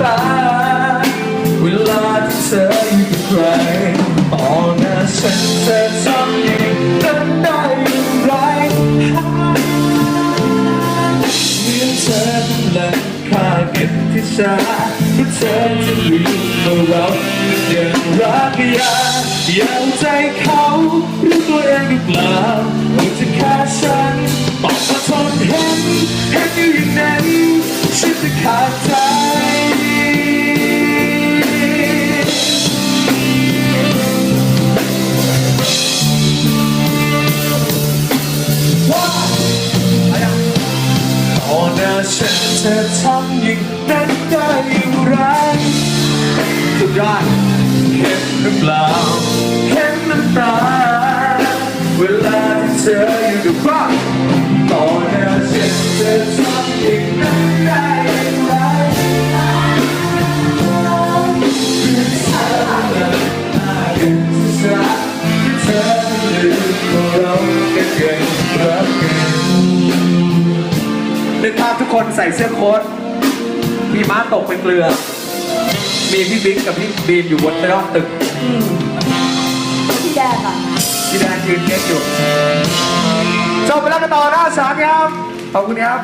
ตา เวลาที่เธออยู่กับใครต่อหน้าฉันเธอทำอย่างนั้นได้อย่างไรเมื่อเธอทำลังค่าเก็บที่ชาเพื่อเธอจะลืมว่าเรายังรักกันยังใจเขาหรือตัวเองหรือเปล่าว่าจะฆ่าฉันต้องมาทนเห็นเห็นอยู่อย่างนั้นฉันจะขาดใจ ธอทำอย่างนั้นได้อย่างไรสุดยอดเห็นหรือเปล่า นึกภาพทุกคนใส่เสื้อโค้ทมีม้าตกเป็นเกลือ มีพี่บิ๊กกับพี่บีมอยู่บนยอดตึกพี่แดนอะพี่แดนยืนเก๊กอยู่จบไปแล้วกันต่อหน้าสามครับ ขอบคุณครับ